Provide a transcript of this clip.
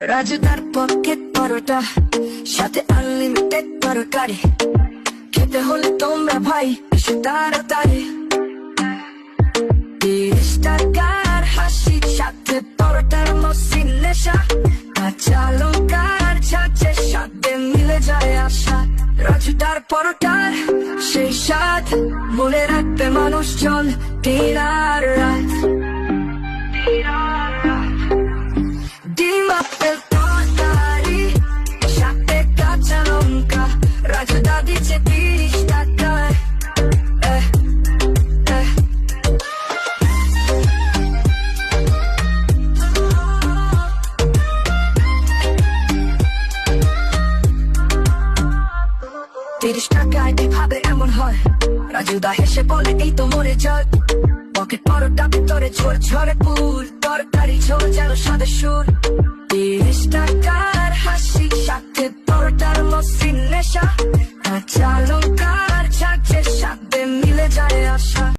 রাজুদার pocket পরোটা, সাথে unlimited তরকারি খেতে হলে তোমরা ভাই, এসে তাড়াতাড়ি। তিরিশ টাকার হাসির সাথে পরোটার মসৃণ নেশা? কাঁচা লঙ্কার ছাঁচের সাথে মিলে যায় আশা। রাজুদার পরোটার সেই স্বাদ, মনে রাখবে মানুষজন দিন আর রাত। তিরিশ টাকায়। তিরিশ টাকায় এমন হয়? রাজুদা হেসে বলে, এই তো মরে যায়। পকেট পরোটা ভিতরে ঝোর ঝরে পুর, তরকারি ঝোল যেন সাদে সুর। তিরিশ যায় আশা।